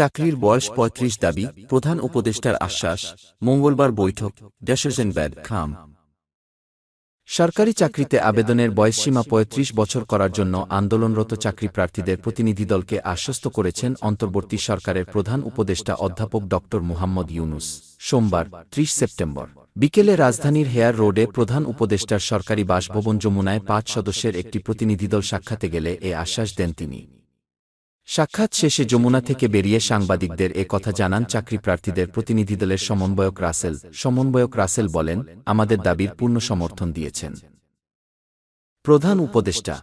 চাকরির বয়স পঁয়ত্রিশ দাবি, প্রধান উপদেষ্টার আশ্বাস, মঙ্গলবার বৈঠক ডেসেজেনব্যাড খাম। সরকারি চাকরিতে আবেদনের বয়সসীমা পঁয়ত্রিশ বছর করার জন্য আন্দোলনরত চাকরি প্রার্থীদের প্রতিনিধিদলকে আশ্বস্ত করেছেন অন্তর্বর্তী সরকারের প্রধান উপদেষ্টা অধ্যাপক ড মুহাম্মদ ইউনুস। সোমবার, ত্রিশ সেপ্টেম্বর। বিকেলে রাজধানীর হেয়ার রোডে প্রধান উপদেষ্টার সরকারি বাসভবন যমুনায় পাঁচ সদস্যের একটি প্রতিনিধিদল সাক্ষাতে গেলে এ আশ্বাস দেন তিনি। সাক্ষাৎ শেষে যমুনা থেকে বেরিয়ে সাংবাদিকদের এ কথা জানান চাকরি প্রার্থীদের প্রতিনিধিদলের সমন্বয়ক রাসেল। সমন্বয়ক রাসেল বলেন, আমাদের দাবির পূর্ণ সমর্থন দিয়েছেন। প্রধান উপদেষ্টা।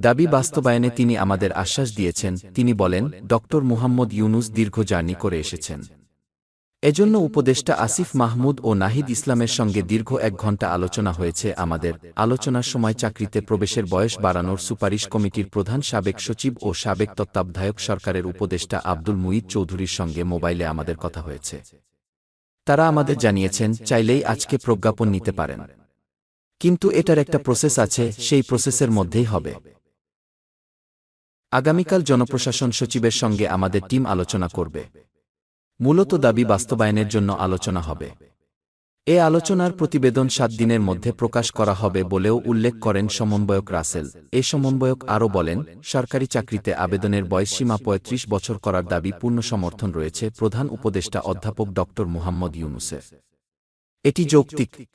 দাবি বাস্তবায়নে তিনি আমাদের আশ্বাস দিয়েছেন। তিনি বলেন ড মুহাম্মদ ইউনুস দীর্ঘ জার্নি করে এসেছেন। এজন্য উপদেষ্টা আসিফ মাহমুদ ও নাহিদ ইসলামের সঙ্গে দীর্ঘ এক ঘণ্টা আলোচনা হয়েছে আমাদের আলোচনার সময় চাকরিতে প্রবেশের বয়স বাড়ানোর সুপারিশ কমিটির প্রধান সাবেক সচিব ও সাবেক তত্ত্বাবধায়ক সরকারের উপদেষ্টা আব্দুল মুইদ চৌধুরীর সঙ্গে মোবাইলে আমাদের কথা হয়েছে। তারা আমাদের জানিয়েছেন, চাইলেই আজকে প্রজ্ঞাপন নিতে পারেন। কিন্তু এটার একটা প্রসেস আছে, সেই প্রসেসের মধ্যেই হবে। আগামীকাল জনপ্রশাসন সচিবের সঙ্গে আমাদের টিম আলোচনা করবে। মূলত দাবি বাস্তবায়নের জন্য আলোচনা হবে। এ আলোচনার প্রতিবেদন সাত দিনের মধ্যে প্রকাশ করা হবে বলেও উল্লেখ করেন সমন্বয়ক রাসেল। এ সমন্বয়ক আরও বলেন, সরকারি চাকরিতে আবেদনের বয়সসীমা পঁয়ত্রিশ বছর করার দাবি পূর্ণ সমর্থন রয়েছে প্রধান উপদেষ্টা অধ্যাপক ড. মুহাম্মদ ইউনুসের। এটি যৌক্তিক।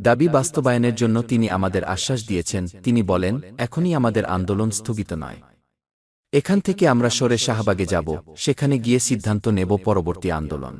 দাবি বাস্তবায়নের জন্য তিনি আমাদের আশ্বাস দিয়েছেন, তিনি বলেন, এখনই আমাদের আন্দোলন স্থগিত নয়। এখান থেকে আমরা সরে শাহবাগে যাব সেখানে গিয়ে সিদ্ধান্ত নেব পরবর্তী আন্দোলন।